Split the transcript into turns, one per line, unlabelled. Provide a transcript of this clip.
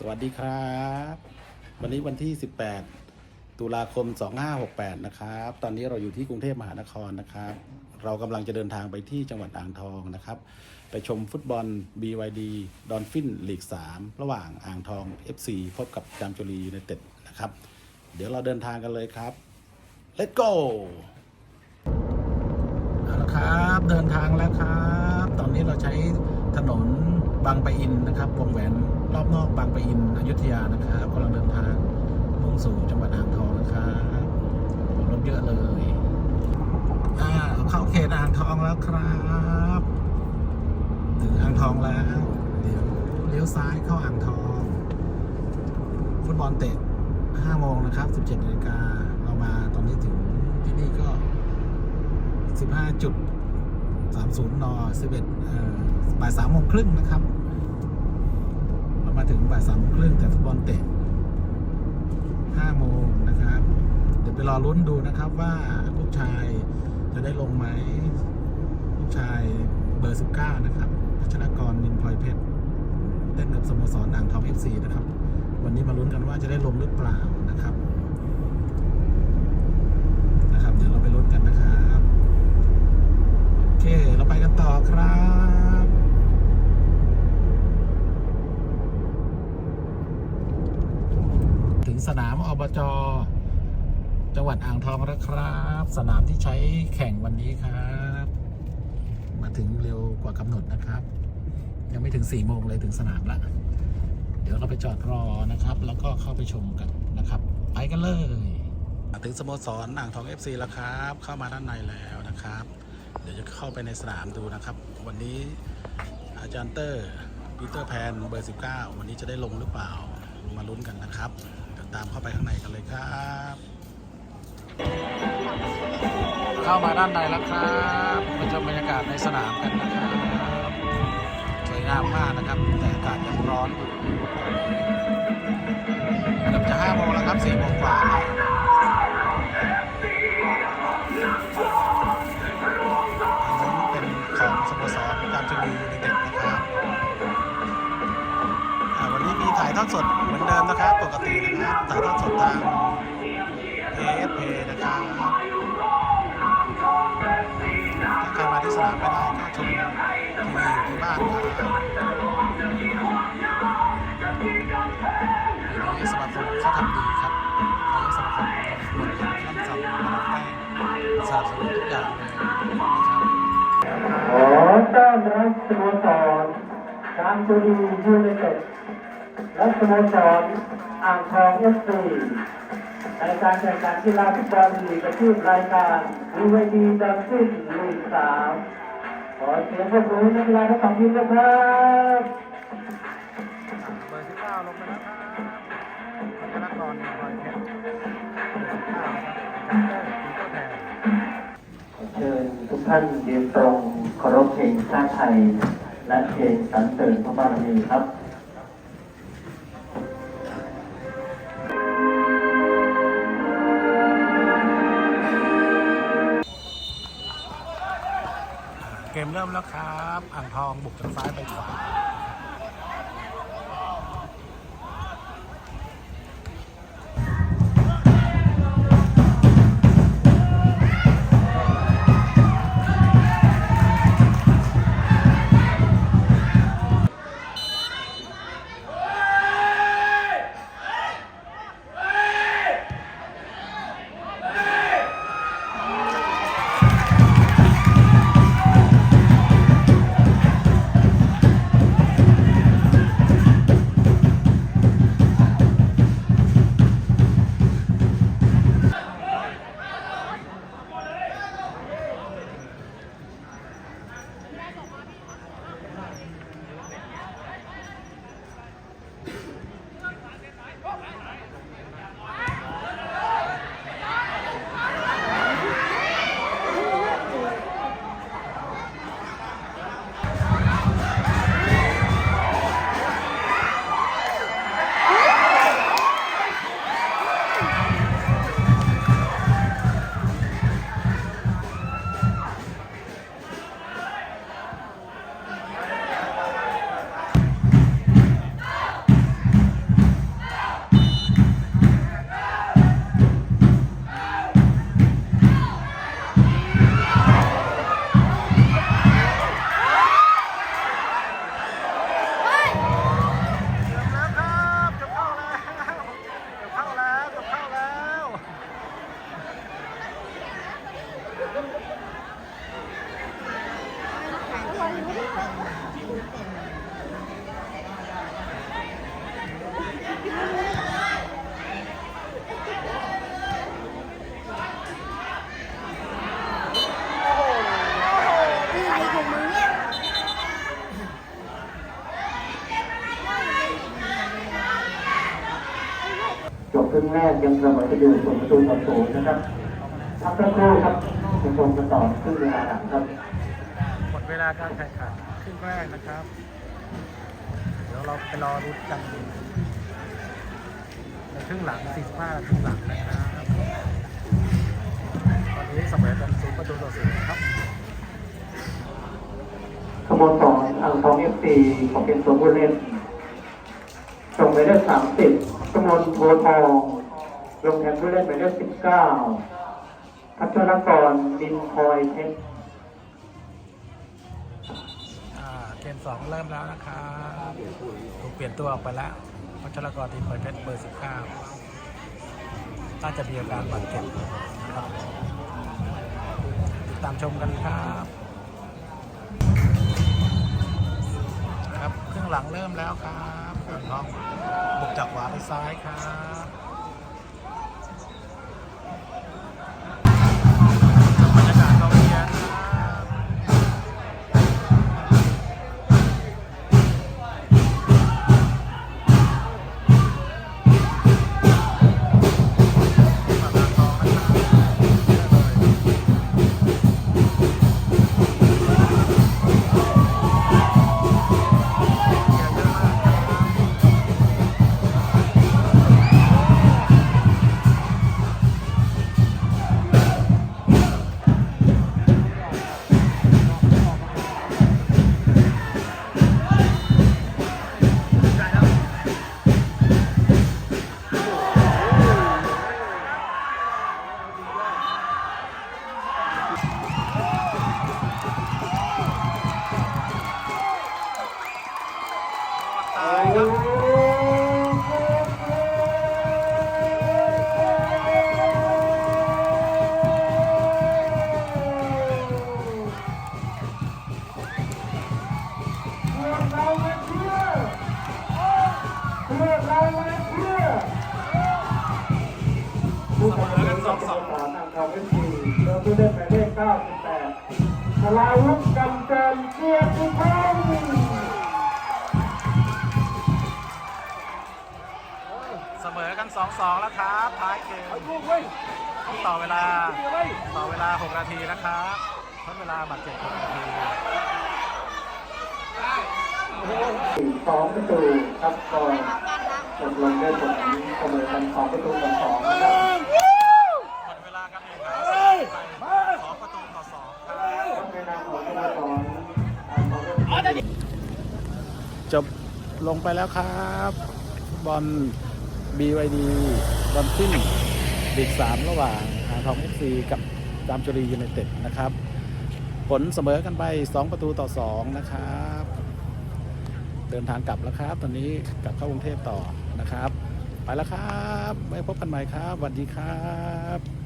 สวัสดีครับ วันนี้วันที่ 18 ตุลาคม 2568 นะครับ ตอนนี้เราอยู่ที่กรุงเทพมหานครนะครับ เรากำลังจะเดินทางไปที่จังหวัดอ่างทองนะครับ ไปชมฟุตบอล BYD ดอนฟินลีก 3 ระหว่างอ่างทอง FC พบกับจามจุรียูไนเต็ดนะครับ เดี๋ยวเราเดินทางกันเลยครับ let's go เอาละครับ เดินทางแล้วครับ ตอนนี้เราใช้ถนน บางปะอินนะครับ วงแหวนรอบนอกบางปะอินอยุธยานะครับกำลังเดินทางมุ่งสู่จังหวัดอ่างทองนะครับรถเยอะเลยอ่าเข้าเขตอ่างทองแล้วครับถึงอ่างทองแล้วเดี๋ยวเลี้ยวซ้ายเข้าอ่างทอง ฟุตบอลเตะ5โมงนะครับ17นาฬิกาเรามาตอนนี้ถึงที่นี่ก็ 15จุด30น11เอ่อ บ่าย3โมงครึ่งนะครับ เรามาถึงบ่าย3โมงครึ่งแต่ฟุตบอลเตะ5โมงนะครับ เดี๋ยวไปรอลุ้นดูนะครับว่าลูกชายจะได้ลงไหมลูกชายเบอร์ 19 นะครับพัชรกรนินพลอยเพชรเล่นกับสโมสรอ่างทอง FC นะครับ วันนี้มาลุ้นกันว่าจะได้ลงหรือเปล่านะครับนะครับ เดี๋ยวเราไปลุ้นกันนะครับ โอเค เราไปกันต่อครับ ถึง สนามอบจจังหวัดอ่างทองแล้วครับ สนามที่ใช้แข่งวันนี้ครับ มาถึงเร็วกว่ากำหนดนะครับ ยังไม่ถึง4ี่โมงเลยถึงสนามละเดี๋ยวเราไปจอดรอนะครับ แล้วก็เข้าไปชมกันนะครับ ไปกันเลยถึงสโมสรอ่างทอง FC แล้วครับ เข้ามาด้านในแล้วนะครับ เดี๋ยวจะเข้าไปในสนามดูนะครับ วันนี้อาจารย์เตอร์ปีเตอร์แพนเบอร์ 19 วันนี้จะได้ลงหรือเปล่ามาลุ้นกันนะครับ เดี๋ยวตามเข้าไปข้างในกันเลยครับ เข้ามาด้านในแล้วครับมาชมบรรยากาศในสนามกันนะครับสวยงามมากนะครับ แต่อากาศยังร้อนอยู่เกือบจะห้าโมงแล้วครับสี่โมงกว่าายทอดสดทาง AFP นะครับถ้าใครมาที่สนามไม่ได้ก็ชมทีวีอยู่ที่บ้านครับสมาคมเขาทำดีครับนายกสมาคมควรจะร่ำซ้ำมาแป้งสนับสนุนทุกอย่างเลย
ขอต้อนรับสโมสรการบุรียูไนเต็ดและสโมสร อ่างทองเอฟซีในการแข่งขันกีฬาฟุตบอลลีกอาชีพรายการวีวดีดัมซินลีกสามขอเสียงปรบมือนักกีฬาทั้งสองทีมนะครับ
เบอร์ที่เก้าลงไปแล้วครับพัชรกรหนึ่อยเพชรสิบเก้าครับเชิ
ญทุกท่านยืนตรงเคารพเพลงชาติไทย และเพลงสรรเสริญพระบารมีครับ
มเริ่มแล้วครับ อ่างทองบุกจากซ้ายไปขวา จบค
รึ่งแรกยังเสมอกันอยู่ส่วนประตูต่อศูนย์นะครับพักสักครู่ครับจะชมกันต่อครึ่งเวลาหลังครับ
เวลาการแข่งขันครึ่งแรกนะครับ เดี๋ยวเราไปรอรุ้นกันในครึ่งหลัง 45ครึ่งหลังนะครับตอนนี้เสมอกันศูนย์ประตูต่อศูนย์ครับ
สโมสรอ่างทองเอฟซีของเป็นตัวผู้เล่นส่งหมายเลขสามสิบสมนโพธิ์ทองลงแทนผู้เล่นหมายเลขสิบเก้าพัชรกรดินพลอยเพชร
กมสองเริ่มแล้วนะครับถูกเปลี่ยนตัวออกไปแล้วพัชรกรทีมเปิดเพชรเบอร์19น่าจะมีอาการบาดเจ็บนะครับติดตามชมกันครับครับเครึ่องหลังเริ่มแล้วครับเปิดน้องบุกจากขวาไปซ้ายครับ เสมอกันสองสอง
สอนอ่างทองเอฟซีเริ่มผู้เล่นหมายเลข98สลาวุธกำเกินเกียรติพงศ์
เสมอกันสองสองแล้วครับท้ายเกมต้องต่อเวลาต่อเวลา 6 นาทีนะครับทดเวลาบาดเจ็บ6นาที
สองประตูครับก็ จบลงด้วยผลเสมอกันสองประตูต่อสองนะครับ
หมดเวลาการแข่งขันสองประตูต่อสองครับ
ในนามของสโมสรอ่อ
จบลงไปแล้วครับฟุตบอล BYD บอลซิ่งลีก3ระหว่างอางทองเอฟซีกับจามจุรียูไนเต็ดนะครับ ผลเสมอกันไป 2 ประตูต่อ 2 นะครับ เดินทางกลับแล้วครับ ตอนนี้กลับเข้ากรุงเทพต่อ นะครับ ไปแล้วครับไว้พบกันใหม่ครับสวัสดีครับ